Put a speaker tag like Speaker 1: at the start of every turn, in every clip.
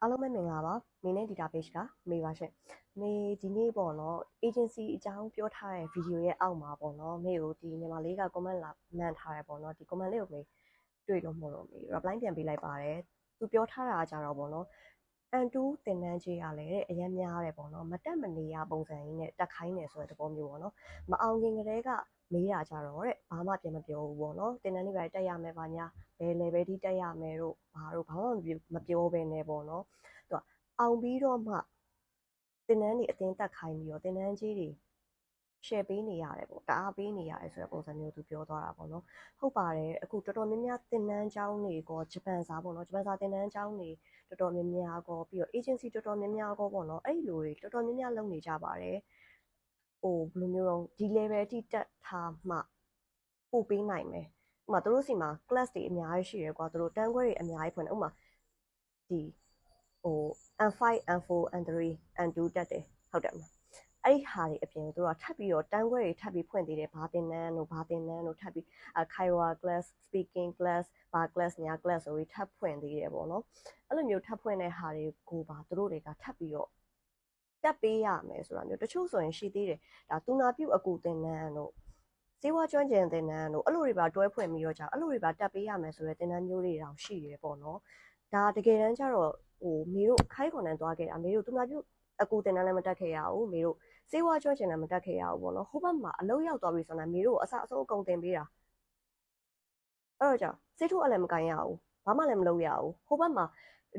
Speaker 1: အားလုံးပဲမင်္ဂလာပါမင်းနဲ့ database ကမေပါရှင်မေဒီနေ့ပေါ့နော် agency အကြောင်းပြောထားတဲ့ video ရဲ့အောက်မှာပေါ့နော်မေကိုဒီမြန်မာလေးက comment လာမှန်ထားတယ်ပေါ့နော်ဒီ comment လေးကိုမေတွေ့လို့မဟုတ်လို့မေ reply ပြန်ပေးလိုက်ပါတယ်သူပြောထားတာကကြတော့ပေါ့နော်အန်တူးတင်တန်းကြီးရလဲတဲ့အရင်များတယ်ပေါ့နော်မတက်မနေရပုံစံကြီးနဲ့တက်ခိုင်းနေဆိုတဲ့သဘောမျိုးပေါ့နော်မအောင်ခင်ကလေးက မေးတာကြတော့တဲ့ဘာမှပြန်မပြောဘူးပေါ့နော်တင်တန်းလေးပဲတက်ရမယ်ပါညာဘယ် level ထိတက်ရမယ်တို့ဘာတို့ဘာမှမပြောဘဲနဲ့ပေါ့နော်သူကအောင်ပြီးတော့မှတင်တန်းတွေအတင်းတက်ခိုင်းပြီးတော့တင်တန်းကြီးတွေ share ပေးနေရတယ်ပေါ့တအားပေးနေရတယ်ဆိုတဲ့ပုံစံမျိုးသူပြောသွားတာပေါ့နော်ဟုတ်ပါတယ်အခုတော်တော်များများတင်တန်းကျောင်းတွေကိုဂျပန်စာပေါ့နော်ဂျပန်စာတင်တန်းကျောင်းတွေတော်တော်များများကောပြီးတော့ agency တော်တော်များများကောပေါ့နော်အဲ့လိုတွေတော်တော်များများလုပ်နေကြပါတယ် ဟိုဘယ်လိုမျိုးတော့ဒီ level အထိတက်ထားမှပို့ပေးနိုင်မယ်ဥပမာတို့စီမှာ class တွေအများကြီးရှိရကွာတို့တန်းခွဲတွေအများကြီးဖွင့်တယ်ဥပမာဒီဟို N5 N4 N3 N2 တက်တယ်ဟုတ်တယ်မလားအဲ့ဒီဟာတွေအပြင်တို့ကထပ်ပြီးတော့တန်းခွဲတွေထပ်ပြီးဖွင့်သေးတယ်ဘာတင်နန်းတို့ဘာတင်နန်းတို့ထပ်ပြီးအ Kaiwa class speaking class ဘာ class ညာ class ဆိုပြီးထပ်ဖွင့်သေးတယ်ပေါ့နော်အဲ့လိုမျိုးထပ်ဖွင့်တဲ့ဟာတွေကိုပါတို့တွေကထပ်ပြီးတော့ တက်ပေးရမယ်ဆိုတာမျိုးတချို့ဆိုရင်ရှိသေးတယ်ဒါတူနာပြုတ်အကူတင်နန်းတို့စေဝါကျွမ်းကျင်တင်နန်းတို့အဲ့လိုတွေပါတွဲဖွင့်ပြီးတော့ကြာအဲ့လိုတွေပါတက်ပေးရမယ်ဆိုတဲ့တင်နန်းမျိုးတွေတောင်ရှိတယ်ပေါ့နော်ဒါတကယ်တမ်းကျတော့ဟိုမေတို့ခိုင်းခွန်တန်းသွားခဲ့တာမေတို့တူနာပြုတ်အကူတင်နန်းလည်းမတက်ခဲ့ရဘူးမေတို့စေဝါကျွမ်းကျင်လည်းမတက်ခဲ့ရဘူးပေါ့နော်ဟိုဘက်မှာအလုံးရောက်သွားပြီဆိုတော့မေတို့အစအဆုံးအကုန်တင်ပေးတာအဲ့တော့ကြာစေးထိုးအလည်းမကန်ရဘူးဘာမှလည်းမလုပ်ရဘူးဟိုဘက်မှာ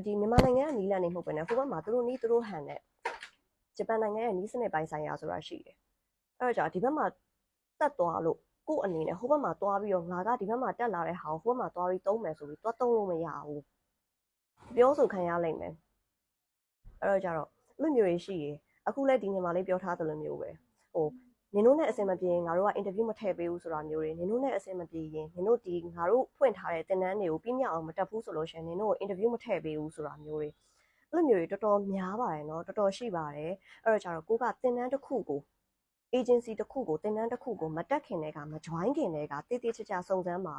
Speaker 1: ဒီမြန်မာနိုင်ငံကနီးလန်နေမဟုတ်ဘဲနဲ့ဟိုဘက်မှာသူတို့နီးသူတို့ဟန်နဲ့ ဂျပန်နိုင်ငံရဲ့နီးစနစ်ပိုင်းဆိုင်ရာဆိုတာရှိတယ်အဲ့တော့ကြာဒီဘက်မှာတက်သွားလို့ကို့အနေနဲ့ဟိုဘက်မှာသွားပြီးတော့ငါကဒီဘက်မှာတက်လာတဲ့ဟာကိုဟိုဘက်မှာသွားပြီးသုံးမယ်ဆိုပြီးသွားသုံးလို့မရဘူးပြောဆိုခံရလိမ့်မယ်အဲ့တော့ကြတော့လူမျိုးတွေရှိရအခုလည်းဒီညီမလေးပြောထားသလိုမျိုးပဲဟိုနင်တို့နဲ့အဆင်မပြေရင်ငါတို့ကအင်တာဗျူးမထည့်ပေးဘူးဆိုတာမျိုးတွေနင်တို့နဲ့အဆင်မပြေရင်နင်တို့ဒီငါတို့ဖွင့်ထားတဲ့တင်နန်းတွေကိုပြင်းပြအောင်မတက်ဘူးဆိုလို့ရှိရင်နင်တို့ကိုအင်တာဗျူးမထည့်ပေးဘူးဆိုတာမျိုးတွေ အဲ့လိုမျိုးတွေတော်တော်များပါတယ်เนาะတော်တော်ရှိပါတယ်အဲ့တော့ကြတော့ကိုကတင်နန်းတစ်ခုကို agency တစ်ခုကိုတင်နန်းတစ်ခုကိုမတက်ခင်တည်းကမ join ခင်တည်းကတည်တည်ချာချာစုံစမ်းပါ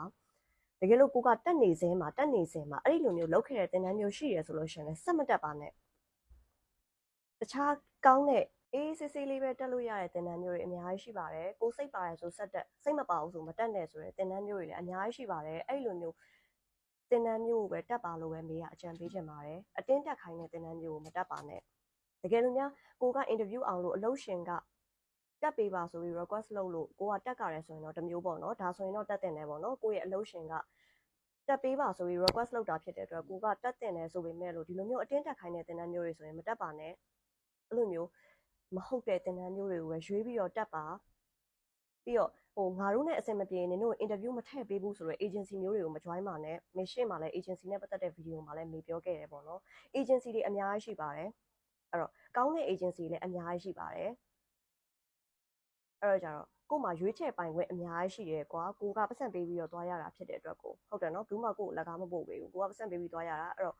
Speaker 1: တကယ်လို့ကိုကတက်နေစဲမှာတက်နေစဲမှာအဲ့ဒီလိုမျိုးလောက်ခဲ့တဲ့တင်နန်းမျိုးရှိရဆိုလို့ရှိရင်လည်းစက်မတက်ပါနဲ့တခြားကောင်းတဲ့အေးစစ်စစ်လေးပဲတက်လို့ရတဲ့တင်တန်းမျိုးတွေအများကြီးရှိပါတယ်ကိုစိတ်ပါတယ်ဆိုဆက်တက်စိတ်မပါဘူးဆိုမတက်နဲ့ဆိုတဲ့တင်တန်းမျိုးတွေလည်းအများကြီးရှိပါတယ်အဲ့လိုမျိုး တင်တန်းမျိုးကိုပဲတက်ပါလို့ပဲမေးရအကြံပေးချင်ပါတယ်အတင်းတက်ခိုင်းတဲ့တင်တန်းမျိုးကိုမတက်ပါနဲ့တကယ်လို့များကိုကအင်တာဗျူးအောင်လို့အလုပ်ရှင်ကတက်ပေးပါဆိုပြီး request လုပ်လို့ကိုကတက်ကြရဲဆိုရင်တော့တမျိုးပေါ့နော်ဒါဆိုရင်တော့တက်တင်တယ်ပေါ့နော်ကိုရဲ့အလုပ်ရှင်ကတက်ပေးပါဆိုပြီး request လုပ်တာဖြစ်တဲ့အတွက်ကိုကတက်တင်တယ်ဆိုပေမဲ့လို့ဒီလိုမျိုးအတင်းတက်ခိုင်းတဲ့တင်တန်းမျိုးတွေဆိုရင်မတက်ပါနဲ့အဲ့လိုမျိုးမဟုတ်တဲ့တင်တန်းမျိုးတွေကိုပဲရွေးပြီးတော့တက်ပါပြီးတော့ ဟိုငါတို့နဲ့အဆင်မပြေနင်တို့ interview မထည့်ပေးဘူးဆိုတော့ agency မျိုးတွေကိုမ join ပါနဲ့မရှင်းမှာလဲ agency နဲ့ပတ်သက်တဲ့ video မှာလည်းမေပြောခဲ့တယ်ပေါ့နော် agency တွေအများကြီးရှိပါတယ်အဲ့တော့ကောင်းတဲ့ agency လည်းအများကြီးရှိပါတယ်အဲ့တော့ကြတော့ကို့မှာရွေးချယ်ပိုင်ခွင့်အများကြီးရှိတယ်ကွာကိုကပတ်စံပေးပြီးတော့သွားရတာဖြစ်တဲ့အတွက်ကိုဟုတ်တယ်နော်ဘူးမှကို့ကိုလက်ကားမပို့ပေးဘူးကိုကပတ်စံပေးပြီးသွားရတာအဲ့တော့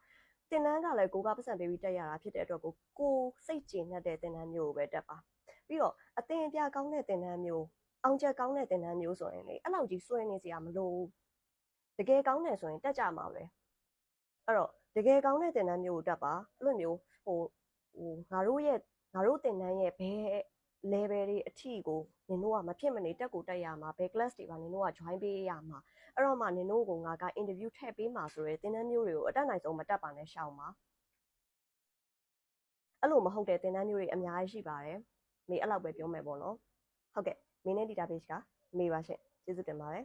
Speaker 1: တင်တန်းကလည်းကိုကပတ်စံပေးပြီးတက်ရတာဖြစ်တဲ့အတွက်ကိုကိုစိတ်ကျေနပ်တဲ့တင်တန်းမျိုးကိုပဲတက်ပါပြီးတော့အသင်အပြကောင်းတဲ့တင်တန်းမျိုး အောင်ချက်ကောင်းတဲ့တင်တန်းမျိုးဆိုရင်လေအဲ့လောက်ကြီးစွဲနေစရာမလိုတကယ်ကောင်းတယ်ဆိုရင်တက်ကြမှာပဲအဲ့တော့တကယ်ကောင်းတဲ့တင်တန်းမျိုးကိုတက်ပါအဲ့လိုမျိုးဟိုဟိုငါတို့ရဲ့ငါတို့တင်တန်းရဲ့ဘယ် level တွေအထိကိုနင်တို့ကမဖြစ်မနေတက်ကိုတက်ရမှာဘယ် class တွေပါနင်တို့က join ပေးရမှာအဲ့တော့မှနင်တို့ကငါက interview ထည့်ပေးမှာဆိုရဲသင်တန်းမျိုးတွေကိုအတက်နိုင်ဆုံးမတက်ပါနဲ့ရှောင်ပါအဲ့လိုမဟုတ်တဲ့သင်တန်းမျိုးတွေအများကြီးရှိပါတယ်မေအဲ့လောက်ပဲပြောမယ်ပေါ့နော်ဟုတ်ကဲ့ မင်းနဲ့ database ကမေပါရှင့်ကျေးဇူးတင်ပါတယ်